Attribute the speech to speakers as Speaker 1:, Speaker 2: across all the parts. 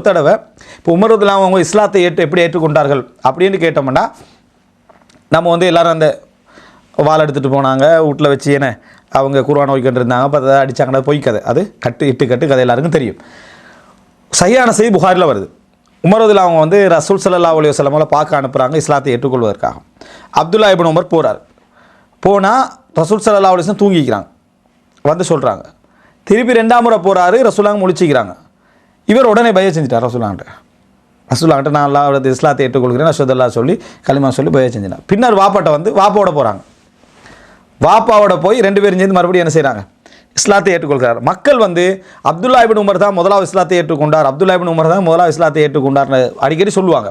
Speaker 1: ஒரு தடவை இப்போ உமரதுலாம் அவங்க இஸ்லாத்தை ஏற்று எப்படி ஏற்றுக்கொண்டார்கள்? அப்படின்னு கேட்டோம்னா நம்ம வந்து எல்லோரும் அந்த வால் எடுத்துகிட்டு போனாங்க வீட்டில் வச்சு என்ன அவங்க குர்ஆன் ஓய்க்கிட்டு இருந்தாங்க அப்போ அதை அடித்தாங்கன்னா பொய் கதை. அது கட்டு இட்டு கட்டு கதை எல்லாருக்கும் தெரியும். சரியான செய்தி புகாரில் வருது. உமரதுல அவங்க வந்து ரசூல் சல்லா அலி வசலமால பார்க்க அனுப்புகிறாங்க இஸ்லாத்தை ஏற்றுக்கொள்வதற்காக. அப்துல்லா இபின் உமர் போகிறார் போனால் ரசூல் சல்லா அலிஸ்லாம் தூங்கிக்கிறாங்க. வந்து சொல்கிறாங்க திருப்பி ரெண்டாம் முறை போகிறாரு ரசூலாங்க முழிச்சிக்கிறாங்க. இவர் உடனே பய செஞ்சிட்டார் ரசூலாங்கிட்ட ரசூலாங்கிட்ட நான் அல்லாஹ் இஸ்லாத்தை ஏற்றுக்கொள்கிறேன் அஷதல்லா சொல்லி களிமா சொல்லி பய செஞ்சினார். பின்னர் வாப்பாட்ட வந்து வாப்பாவோட போகிறாங்க வாப்பாவோட போய் ரெண்டு பேரும் சேர்ந்து மறுபடியும் என்ன செய்கிறாங்க இஸ்லாத்தை ஏற்றுக்கொள்கிறார். மக்கள் வந்து அப்துல்லா இபின் உமர் தான் முதலாவது இஸ்லாத்தை ஏற்றுக்கொண்டார் அப்துல்லா இபின் உமர் தான் முதலாவது இஸ்லாத்தை ஏற்றுக்கொண்டார்னு அடிக்கடி சொல்லுவாங்க.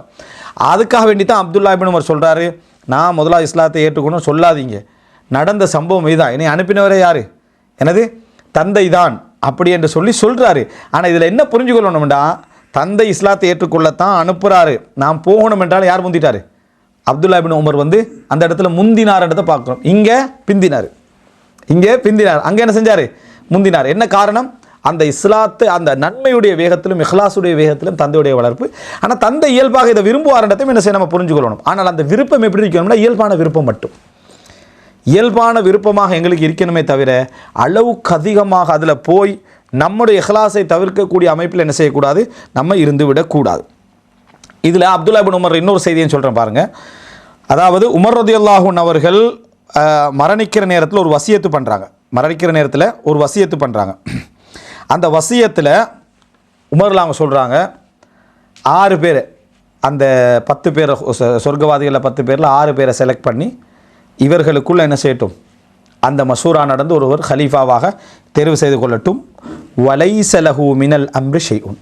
Speaker 1: அதுக்காக வேண்டி தான் அப்துல்லா இபின் உமர் சொல்கிறாரு நான் முதலாவது இஸ்லாத்தை ஏற்றுக்கொண்டு சொல்லாதீங்க. நடந்த சம்பவம் இதுதான். என்னை அனுப்பினவரே யார்? எனது தந்தை தான். அப்படி என்று சொல்லி சொல்கிறாரு ஆனால் இதில் என்ன புரிஞ்சுக்கொள்ளணும்டா? தந்தை இஸ்லாத்தை ஏற்றுக்கொள்ளத்தான் அனுப்புகிறாரு நான் போகணும் என்றால் யார் முந்திட்டாரு? அப்துல்லா பின் உமர் வந்து அந்த இடத்துல முந்தினார் இடத்த பார்க்குறோம். இங்கே பிந்தினார். இங்கே பிந்தினார். அங்கே என்ன செஞ்சார்? முந்தினார். என்ன காரணம்? அந்த இஸ்லாத்து அந்த நன்மையுடைய வேகத்திலும் இஹ்லாசுடைய வேகத்திலும் தந்தையுடைய வளர்ப்பு. ஆனால் தந்தை இயல்பாக இதை விரும்புவார்ன்றதையும் என்ன செய்ய நம்ம புரிஞ்சுக்கொள்ளணும். ஆனால் அந்த விருப்பம் எப்படி இருக்கணும்னா இயல்பான விருப்பம் மட்டும். இயல்பான விருப்பமாக எங்களுக்கு இருக்கணுமே தவிர அளவுக்கு அதிகமாக அதில் போய் நம்முடைய இஹ்லாஸை தவிர்க்கக்கூடிய அமைப்பில் என்ன செய்யக்கூடாது? நம்ம இருந்து விடக்கூடாது இதில் அப்துல்லா பின் உமர் இன்னொரு செய்தியும் சொல்கிறேன் பாருங்கள் அதாவது உமர் ரதியுல்லாஹூன் அவர்கள் மரணிக்கிற நேரத்தில் ஒரு வசியத்து பண்ணுறாங்க மரணிக்கிற நேரத்தில் ஒரு வசியத்து பண்ணுறாங்க அந்த வசியத்தில் உமரில் அவங்க சொல்கிறாங்க ஆறு பேர் அந்த பத்து பேரை சொ- சொர்க்கவாதிகளில் பத்து பேரில் ஆறு பேரை செலக்ட் பண்ணி இவர்களுக்குள்ள என்ன செய்யட்டும்? அந்த மசூரா நடந்து ஒருவர் ஹலீஃபாவாக தேர்வு செய்து கொள்ளட்டும். வலைசலஹு மினல் அம்ரி ஷெய்உன்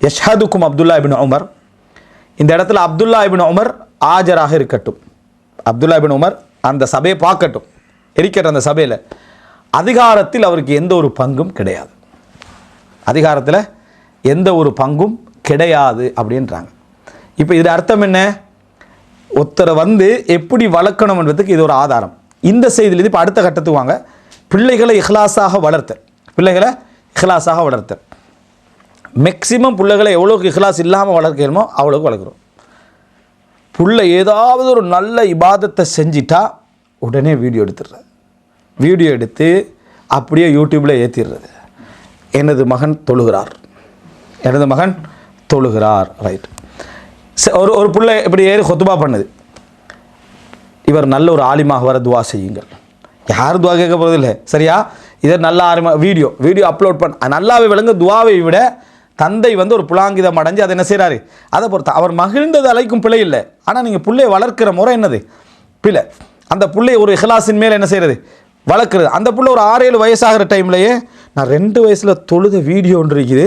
Speaker 1: யஷ்ஹதுக்கும் அப்துல்லா இபின் உமர். இந்த இடத்துல அப்துல்லா இபின் உமர் ஆஜராக இருக்கட்டும். அப்துல்லா இபின் உமர் அந்த சபையை பார்க்கட்டும். இருக்கிற அந்த சபையில் அதிகாரத்தில் அவருக்கு எந்த ஒரு பங்கும் கிடையாது. அதிகாரத்தில் எந்த ஒரு பங்கும் கிடையாது அப்படின்றாங்க. இப்போ இதில் அர்த்தம் என்ன? ஒருத்தரை வந்து எப்படி வளர்க்கணும் என்பதுக்கு இது ஒரு ஆதாரம். இந்த செய்தியில் இப்போ அடுத்த கட்டத்துக்கு வாங்க. பிள்ளைகளை இஹ்லாஸாக வளர்த்தல். பிள்ளைகளை இஹ்லாஸாக வளர்த்தல். மேக்சிமம் பிள்ளைகளை எவ்வளோக்கு இஹ்லாஸ் இல்லாமல் வளர்க்கணுமோ அவ்வளோக்கு வளர்க்குறோம். பிள்ளை ஏதாவது ஒரு நல்ல இபாதத்தை செஞ்சிட்டா உடனே வீடியோ எடுத்துடுறது. வீடியோ எடுத்து அப்படியே யூடியூப்பில் ஏற்றிடுறது எனது மகன் தொழுகிறார். எனது மகன் தொழுகிறார். ரைட் ஒரு ஒரு பிள்ளை இப்படி ஏறி கொத்துபா பண்ணுது. இவர் நல்ல ஒரு ஆலிமாக வர துவா செய்யுங்கள். யாரும் துவா கேட்க போகிறது இல்லை சரியா? இதை நல்ல ஆலிமா வீடியோ வீடியோ அப்லோட் பண்ண நல்லாவே விளங்க துவாவை விட தந்தை வந்து ஒரு புலாங்கிதம் அடைஞ்சு அதை என்ன செய்கிறாரு அதை பொறுத்த அவர் மகிழ்ந்தது அழைக்கும் பிழை இல்லை. ஆனால் நீங்கள் பிள்ளையை வளர்க்கிற முறை என்னது? பிழை. அந்த பிள்ளை ஒரு இஹ்லாஸின் மேலே என்ன செய்கிறது வளர்க்குறது. அந்த பிள்ளை ஒரு ஆறு ஏழு வயசாகிற டைம்லையே நான் ரெண்டு வயசில் தொழுத வீடியோ ஒன்று இருக்குது.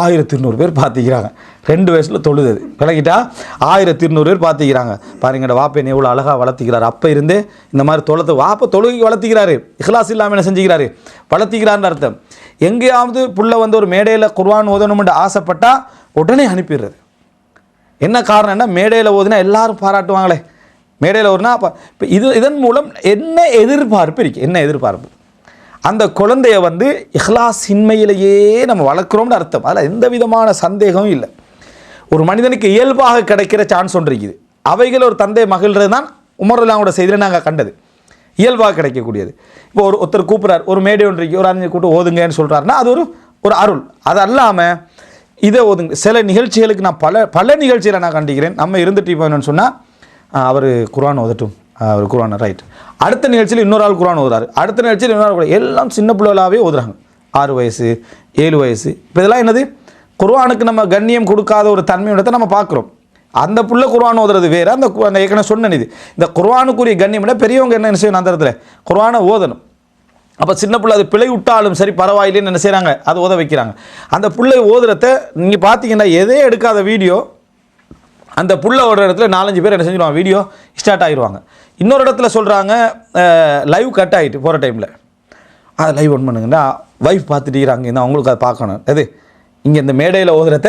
Speaker 1: ஆயிரத்தி இருநூறு பேர் பார்த்துக்கிறாங்க. ரெண்டு வயசில் தொழுது. விளங்கிட்டா ஆயிரத்தி இருநூறு பேர் பார்த்திக்கிறாங்க. பாருங்கட வாப்பன் எவ்வளோ அழகாக வளர்த்திக்கிறார். அப்போ இருந்தே இந்த மாதிரி தொழுது வாப்பை தொழுகை வளர்த்திக்கிறாரு. இஹ்லாஸ் இல்லாமல் என்ன செஞ்சுக்கிறாரு? வளர்த்திக்கிறார்னு அர்த்தம். எங்கேயாவது புள்ள வந்து ஒரு மேடையில் குர்வான் ஓதணும்னு ஆசைப்பட்டால் உடனே அனுப்பிடுறது. என்ன காரணம்னா மேடையில் ஓதுனா எல்லாரும் பாராட்டுவாங்களே. மேடையில் ஒருனா அப்போ இப்போ இது இதன் மூலம் என்ன எதிர்பார்ப்பு இருக்குது என்ன எதிர்பார்ப்பு? அந்த குழந்தைய வந்து இஹ்லாஸ் இன்மையிலேயே நம்ம வளர்க்குறோம்னு அர்த்தம். அதில் எந்த விதமான சந்தேகமும் இல்லை. ஒரு மனிதனுக்கு இயல்பாக கிடைக்கிற சான்ஸ் ஒன்று இருக்குது. அவைகள் ஒரு தந்தை மகிழ்றது தான் உமர்லாவோட செய்தியில் நாங்கள் கண்டது. இயல்பாக கிடைக்கக்கூடியது. இப்போ ஒரு ஒருத்தர் கூப்பிட்றார் ஒரு மேடை ஒன்று இருக்கு ஒரு அஞ்சு கூட்டு ஓதுங்கன்னு சொல்கிறாருன்னா அது ஒரு ஒரு அருள். அது அல்லாமல் இதை ஓதுங்க. சில நிகழ்ச்சிகளுக்கு நான் பல பல நிகழ்ச்சியில் நான் கண்டிக்கிறேன். நம்ம இருந்துட்டு இப்போ என்னென்னு சொன்னால் அவர் குரான் ஓதட்டும். அவர் குரான் ரைட். அடுத்த நிகழ்ச்சியில் இன்னொரு ஆள் குரான் ஓதுறாரு. அடுத்த நிகழ்ச்சியில் இன்னொரு ஆள் எல்லாம் சின்ன பிள்ளைகளாகவே ஓதுறாங்க. ஆறு வயசு ஏழு வயசு. இப்போ இதெல்லாம் என்னது? குர்வானுக்கு நம்ம கண்ணியம் கொடுக்காத ஒரு தன்மையுடத்தை நம்ம பார்க்குறோம். அந்த புள்ள குர்வான் ஓதுறது வேறு. அந்த அந்த ஏற்கனவே சொன்னேன் இது. இந்த குர்வானுக்குரிய கண்ணியம் விட பெரியவங்க என்ன செய்யணும் அந்த இடத்துல? குர்வானை ஓதணும். அப்போ சின்ன பிள்ளை அது பிழை விட்டாலும் சரி பரவாயில்லைன்னு என்ன செய்கிறாங்க அதை ஓத வைக்கிறாங்க. அந்த பிள்ளை ஓதுறத நீங்கள் பார்த்தீங்கன்னா எதே எடுக்காத வீடியோ அந்த புள்ள ஒரு இடத்துல நாலஞ்சு பேர் என்ன செஞ்சிருவாங்க? வீடியோ ஸ்டார்ட் ஆகிடுவாங்க இன்னொரு இடத்துல சொல்கிறாங்க லைவ் கட் ஆகிட்டு போகிற டைமில் அதை லைவ் ஒன் பண்ணுங்கன்னா வைஃப் பார்த்துட்டீங்கிறாங்க இந்த அவங்களுக்கு அதை பார்க்கணும். எது? இங்கே இந்த மேடையில் ஓதுறத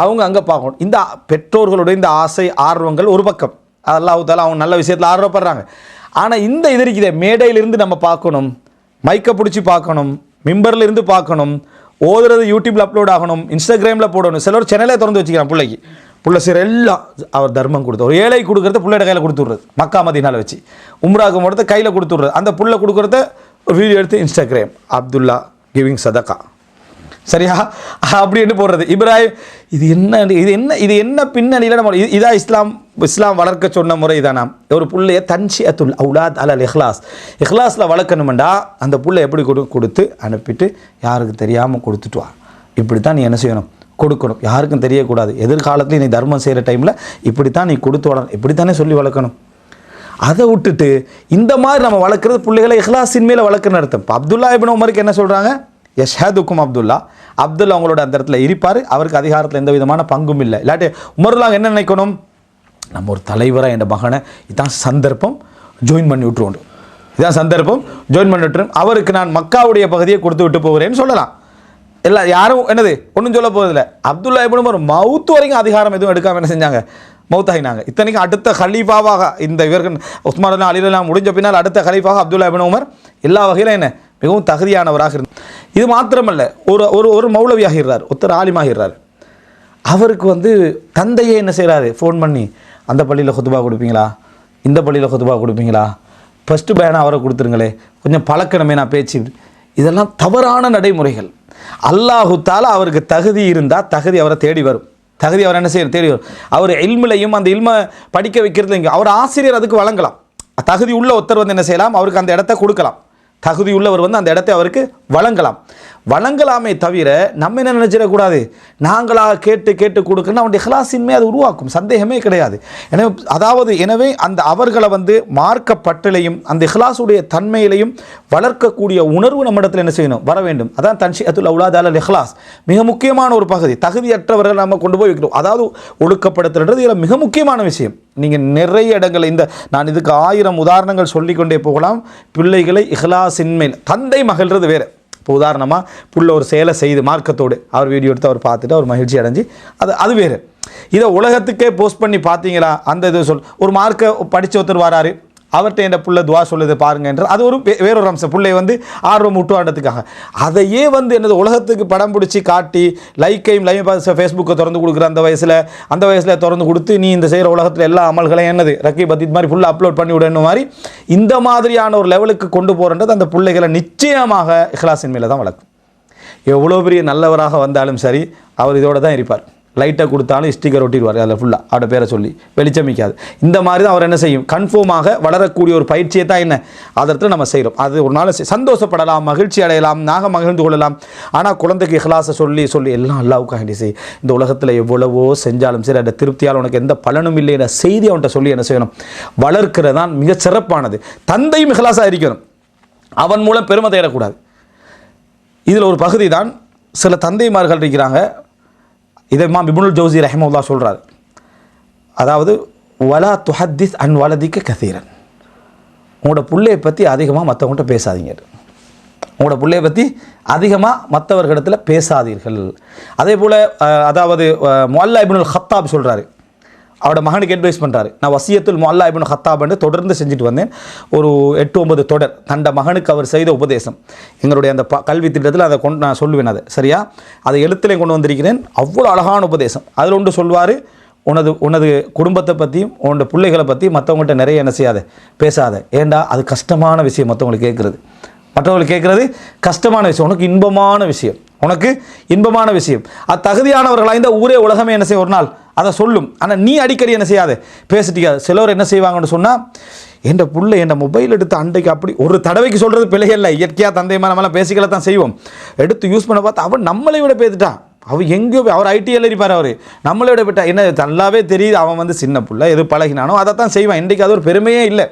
Speaker 1: அவங்க அங்கே பார்க்கணும். இந்த பெற்றோர்களுடைய இந்த ஆசை ஆர்வங்கள் ஒரு பக்கம். அதெல்லாம் அவுத்தால அவங்க நல்ல விஷயத்தில் ஆர்வப்படுறாங்க. ஆனால் இந்த இது இருக்குதே. மேடையிலிருந்து நம்ம பார்க்கணும். மைக்கை பிடிச்சி பார்க்கணும். மிம்பரில் இருந்து பார்க்கணும். ஓதுறது யூடியூப்பில் அப்லோட் ஆகணும். இன்ஸ்டாகிராமில் போடணும். சிலர் சேனலே திறந்து வச்சுக்கிறான் பிள்ளைக்கு. புள்ள சிற எல்லாம் அவர் தர்மம் கொடுத்து ஒரு ஏழை கொடுக்குறத புள்ளையோட கையில் கொடுத்துட்றது. மக்கா மதினால் வச்சு. உம்ராக்கு முடத்தை கையில் கொடுத்துட்றது. அந்த புள்ள கொடுக்குறத வீடியோ எடுத்து இன்ஸ்டாகிராம் அப்துல்லா கிவிங் சதகா சரியா? அப்படின்னு போடுறது. இப்ராஹிம் இது என்ன இது என்ன இது என்ன பின்னணியில் நம்ம இது- இஸ்லாம் இஸ்லாம் வளர்க்க சொன்ன முறை தானா ஒரு புள்ளைய தன்ஷி அத்துல் அவுலாத் அலல் இஹ்லாஸ். இஹ்லாஸில் வளர்க்கணுமெண்டா? அந்த புள்ளை எப்படி கொடு கொடுத்து அனுப்பிட்டு யாருக்கு தெரியாமல் கொடுத்துட்டு வா. இப்படி தான் நீ என்ன செய்யணும்? கொடுக்கணும். யாருக்கும் தெரியக்கூடாது. எதிர்காலத்தில் நீ தர்மம் செய்கிற டைமில் இப்படித்தான் நீ கொடுத்து வளரணும். இப்படித்தானே சொல்லி வளர்க்கணும். அதை விட்டுட்டு இந்த மாதிரி நம்ம வளர்க்குறது பிள்ளைகளை இஹ்லாஸின் மேலே வளர்க்குறன்னு அர்த்தம். இப்போ அப்துல்லா இபின் உமருக்கு என்ன சொல்கிறாங்க யஷாதுக்கும் அப்துல்லா. அப்துல்லா அவங்களோட அந்த இடத்துல இருப்பார். அவருக்கு அதிகாரத்தில் எந்த விதமான பங்கும் இல்லை. இல்லாட்டி உமர்லாங்க என்ன நினைக்கணும்? நம்ம ஒரு தலைவராக என் மகனை இதான் சந்தர்ப்பம் ஜாயின் பண்ணி விட்டுருவோம். இதான் சந்தர்ப்பம் ஜாயின் பண்ணி விட்டுரும் அவருக்கு நான் மக்காவுடைய பகுதியை கொடுத்து விட்டு போகிறேன்னு சொல்லலாம். இல்லை யாரும் என்னது? ஒன்றும் சொல்ல போகிறதில்ல அப்துல்லா இப்படி ஒரு மவுத்து வரைக்கும் அதிகாரம் எதுவும் எடுக்காமல் என்ன செஞ்சாங்க? மௌத்தாகினாங்க இத்தனைக்கும் அடுத்த ஹலீஃபாவாக இந்த இவர்கள் உஸ்மான் அலிலாம் முடிஞ்ச பின்னால் அடுத்த ஹலீஃபாக அப்துல்லா இபின் உமர் எல்லா வகையிலும் என்ன? மிகவும் தகுதியானவராக இருந்து. இது மாத்திரமல்ல ஒரு ஒரு ஒரு மௌலவியாகிறார் ஒருத்தர் ஆலிமாகிறார் அவருக்கு வந்து தந்தையே என்ன செய்கிறாரு ஃபோன் பண்ணி அந்த பள்ளியில் குத்துபா கொடுப்பீங்களா? இந்த பள்ளியில் குத்துபா கொடுப்பீங்களா? ஃபஸ்ட்டு பேனாக அவரை கொடுத்துருங்களே. கொஞ்சம் பழக்கணுமே நான் பேச்சு. இதெல்லாம் தவறான நடைமுறைகள். அல்லாஹுத்தால் அவருக்கு தகுதி இருந்தால் தகுதி அவரை தேடி வரும். தகுதி அவர் என்ன செய்யணும்? தேடி வரும். அவர் இல்மிலையும் அந்த இல்மை படிக்க வைக்கிறது இங்கே அவர் ஆசிரியர் அதுக்கு வழங்கலாம். தகுதி உள்ள ஒருத்தர் வந்து என்ன செய்யலாம்? அவருக்கு அந்த இடத்த கொடுக்கலாம். தகுதி உள்ளவர் வந்து அந்த இடத்தை அவருக்கு வழங்கலாம். வழங்கலாமே தவிர நம்ம என்ன நினைச்சிடக்கூடாது நாங்களாக கேட்டு கேட்டு கொடுக்கணும் அவனுடைய இஹ்லாஸின்மே அது உருவாக்கும். சந்தேகமே கிடையாது. எனவே அதாவது எனவே அந்த அவர்களை வந்து மார்க்க பட்டிலையும் அந்த ஹிலாசுடைய தன்மையிலையும் வளர்க்கக்கூடிய உணர்வு நம்மிடத்தில் என்ன செய்யணும்? வர வேண்டும். அதான் தன்ஷி அத்துல் உலாதால ஹிலாஸ் மிக முக்கியமான ஒரு பகுதி. தகுதியற்றவர்கள் நம்ம கொண்டு போய் வைக்கிறோம் அதாவது ஒழுக்கப்படுத்துறது இதில் மிக முக்கியமான விஷயம். நீங்கள் நிறைய இடங்கள் இந்த நான் இதுக்கு ஆயிரம் உதாரணங்கள் சொல்லிக்கொண்டே போகலாம். பிள்ளைகளை இஹ்லாசின்மேல் தந்தை மகிழ்றது வேறு. இப்போ உதாரணமாக புள்ள ஒரு செயலை செய்து மார்க்கத்தோடு அவர் வீடியோ எடுத்து அவர் பார்த்துட்டு அவர் மகிழ்ச்சி அடைஞ்சு அது அது வேறு. இதை உலகத்துக்கே போஸ்ட் பண்ணி பார்த்தீங்களா? அந்த இது சொல் ஒரு மார்க்கை படித்த ஒருத்தர் வராரு. அவர்கிட்ட என் புள்ள துவா சொல்லுது பாருங்க என்று அது ஒரு வேறொரு அம்சம். பிள்ளை வந்து ஆர்வம் ஊட்டுவாண்டத்துக்காக அதையே வந்து என்னது உலகத்துக்கு படம் பிடிச்சி காட்டி லைக்கையும் லைவ் ஃபேஸ்புக்கை திறந்து கொடுக்குற அந்த வயசில் அந்த வயசில் திறந்து கொடுத்து நீ இந்த செய்கிற உலகத்தில் எல்லா அமல்களையும் என்னது ரக்கி பத்தி மாதிரி ஃபுல்லாக அப்லோட் பண்ணி விடணும் மாதிரி இந்த மாதிரியான ஒரு லெவலுக்கு கொண்டு போகிறன்றது அந்த பிள்ளைகளை நிச்சயமாக இஹ்லாசின் மேலே தான் வளர்க்கும். எவ்வளோ பெரிய நல்லவராக வந்தாலும் சரி அவர் இதோட தான் இருப்பார். லைட்டை கொடுத்தாலும் ஸ்டிக்கர் ஒட்டிடுவார் அதில் ஃபுல்லாக அவட பேரை சொல்லி. வெளிச்சமிக்காது. இந்த மாதிரி தான் அவர் என்ன செய்யும்? கன்ஃபார்மாக வளரக்கூடிய ஒரு பயிற்சியை தான் என்ன? அதற்கு நம்ம செய்கிறோம் அது ஒரு நாள் சந்தோஷப்படலாம் மகிழ்ச்சி அடையலாம் நாக மகிழ்ந்து கொள்ளலாம். ஆனால் குழந்தைக்கு இஹ்லாசை சொல்லி சொல்லி எல்லாம் அல்லாவுக்காக வேண்டி செய். இந்த உலகத்தில் எவ்வளவோ செஞ்சாலும் சரி அந்த திருப்தியால் உனக்கு எந்த பலனும் இல்லை என்ற செய்தி அவன்கிட்ட சொல்லி என்ன செய்யணும்? வளர்க்கிறது தான் மிக சிறப்பானது. தந்தையும் இஹ்லாஸாக இருக்கணும். அவன் மூலம் பெருமை தேடக்கூடாது. இதில் ஒரு பகுதி தான் சில தந்தைமார்கள் இருக்கிறாங்க. இதை இமாம் இப்னுல் ஜோசி ரஹமுல்லா சொல்கிறார் அதாவது வலா துஹத்திஸ் அன் வலதிக்க கசீரன். உங்களோட பிள்ளையை பற்றி அதிகமாக மற்றவங்கள்ட்ட பேசாதீங்க. உங்களோட பிள்ளையை பற்றி அதிகமாக மற்றவர்களிடத்தில் பேசாதீர்கள். அதே போல் அதாவது முல்லா இபுனுல் ஹத்தாப் சொல்கிறாரு அவரோட மகனுக்கு அட்வைஸ் பண்ணுறாரு நான் வசியத்துல் மொல்லா இபின் ஹத்தாப்னு தொடர்ந்து செஞ்சுட்டு வந்தேன். ஒரு எட்டு ஒன்பது தொடர். தண்ட மகனுக்கு அவர் செய்த உபதேசம். எங்களுடைய அந்த ப கல்வி திட்டத்தில் அதை கொண்டு நான் சொல்லுவேன் அதை. சரியா? அதை எழுத்துலையும் கொண்டு வந்திருக்கிறேன். அவ்வளோ அழகான உபதேசம். அதில் ஒன்று சொல்வார் உனது உனது குடும்பத்தை பற்றியும் உன்னோட பிள்ளைகளை பற்றி மற்றவங்கள்ட்ட நிறைய என்ன செய்யாத பேசாத. ஏண்டா? அது கஷ்டமான விஷயம் மற்றவங்களுக்கு கேட்குறது. மற்றவங்களுக்கு கேட்குறது கஷ்டமான விஷயம். உனக்கு இன்பமான விஷயம். உனக்கு இன்பமான விஷயம். அது தகுதியானவர்களாக இந்த ஊரே உலகமே என்ன செய்ய ஒரு நாள் அதை சொல்லும். ஆனால் நீ அடிக்கடி என்ன செய்யாது? பேசிட்டிக்காது சிலர் என்ன செய்வாங்கன்னு சொன்னால் என் புள்ள என் மொபைல் எடுத்து அண்டைக்கு அப்படி ஒரு தடவைக்கு சொல்கிறது பிள்ளைகள் இயற்கையாக தந்தையமாக நம்மளாம் பேசிக்கல தான் செய்வோம். எடுத்து யூஸ் பண்ண பார்த்து அவன் நம்மளை விட பேத்துட்டான். அவர் எங்கேயோ போய்- அவர் ஐடிஎல் இருப்பார் அவர். நம்மளை விட போயிட்டா என்ன நல்லாவே தெரியுது. அவன் வந்து சின்ன புள்ள எது பழகினானோ அதை தான் செய்வான். இன்றைக்கு அது ஒரு பெருமையே இல்லை.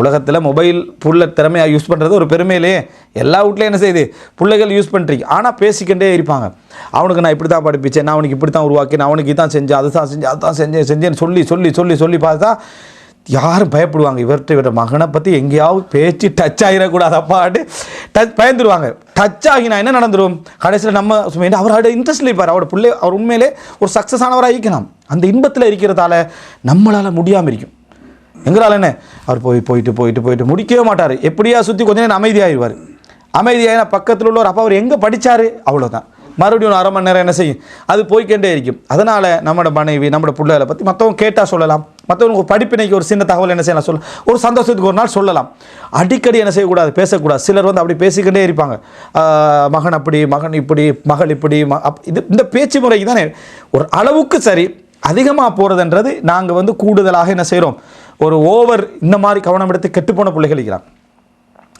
Speaker 1: உலகத்தில் மொபைல் புள்ள திறமையாக யூஸ் பண்ணுறது ஒரு பெருமையிலே எல்லா வீட்லையும் என்ன செய்யுது? பிள்ளைகள் யூஸ் பண்ணுறீங்க ஆனால் பேசிக்கிட்டே இருப்பாங்க. அவனுக்கு நான் இப்படி தான் படிப்பிச்சேன் நான் அவனுக்கு இப்படி தான் உருவாக்கி நான் அவனுக்கு இதான் செஞ்சேன் அதுதான் செஞ்சேன் அதுதான் செஞ்சேன் செஞ்சேன்னு சொல்லி சொல்லி சொல்லி சொல்லி பார்த்தா யாரும் பயப்படுவாங்க. இவர்கிட்ட இவரோட மகனை பற்றி எங்கேயாவது பேச்சு டச் ஆகிடக்கூடாது அப்பாட்டு டச் பயந்துருவாங்க. டச் ஆகினா என்ன நடந்துடும் கடைசியில் நம்ம சுமையிட்டு அவரோட இன்ட்ரெஸ்ட் இருப்பார். அவரோட பிள்ளை அவர் உண்மையிலே ஒரு சக்ஸஸ் ஆனவராக இருக்கணும் அந்த இன்பத்தில் இருக்கிறதால நம்மளால் முடியாமல் இருக்கும். எங்களால் என்ன? அவர் போய் போயிட்டு போயிட்டு போயிட்டு முடிக்கவே மாட்டார். எப்படியா சுற்றி கொஞ்ச நேரம் அமைதியாகிடுவார் அமைதியாகினா பக்கத்தில் உள்ளவர் அப்போ அப்பா அவர் எங்கே படித்தார் அவ்வளோதான் மறுபடியும் ஒரு அரை மணி நேரம் என்ன செய்யும்? அது போய்க்கொண்டே இருக்கும். அதனால் நம்மளோட மனைவி நம்மளோட பிள்ளைகளை பற்றி மற்றவங்க கேட்டால் சொல்லலாம். மற்றவங்களுக்கு படிப்பினைக்கு ஒரு சின்ன தகவல் என்ன செய்யலாம் சொல்ல ஒரு சந்தோஷத்துக்கு ஒரு நாள் சொல்லலாம். அடிக்கடி என்ன செய்யக்கூடாது? பேசக்கூடாது. சிலர் வந்து அப்படி பேசிக்கிட்டே இருப்பாங்க. மகன் அப்படி மகன் இப்படி மகள் இப்படி ம- அப்- இது இந்த பேச்சு முறைக்கு தானே ஒரு அளவுக்கு சரி அதிகமாக போகிறதுன்றது நாங்கள் வந்து கூடுதலாக என்ன செய்கிறோம் ஒரு ஓவர் இந்த மாதிரி கவனம் எடுத்து கெட்டுப்போன பிள்ளைகள் இருக்கிறாங்க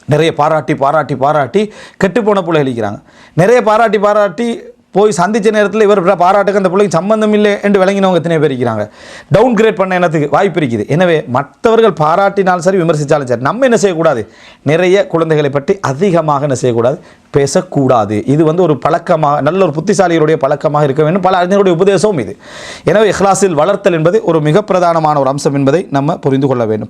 Speaker 1: நிறைய பாராட்டி பாராட்டி பாராட்டி கெட்டுப்போன பிள்ளைகள் இருக்கிறாங்க நிறைய பாராட்டி பாராட்டி போய் சந்தித்த நேரத்தில் இவர் பாராட்டுக்கு அந்த பிள்ளைக்கு சம்பந்தம் இல்லை என்று விளங்கினவங்க எத்தனை பேர் இருக்கிறாங்க. டவுன் கிரேட் பண்ண என்னத்துக்கு வாய்ப்பு இருக்குது. எனவே மற்றவர்கள் பாராட்டினாலும் சரி விமர்சித்தாலும் சரி நம்ம என்ன செய்யக்கூடாது? நிறைய குழந்தைகளை பற்றி அதிகமாக என்ன செய்யக்கூடாது? பேசக்கூடாது. இது வந்து ஒரு பழக்கமாக நல்ல ஒரு புத்திசாலிகளுடைய பழக்கமாக இருக்க வேண்டும். பல அறிஞர்களுடைய உபதேசமும் இது. எனவே இஹ்லாஸில் வளர்த்தல் என்பது ஒரு மிக பிரதானமான ஒரு அம்சம் என்பதை நம்ம புரிந்து கொள்ள வேண்டும்.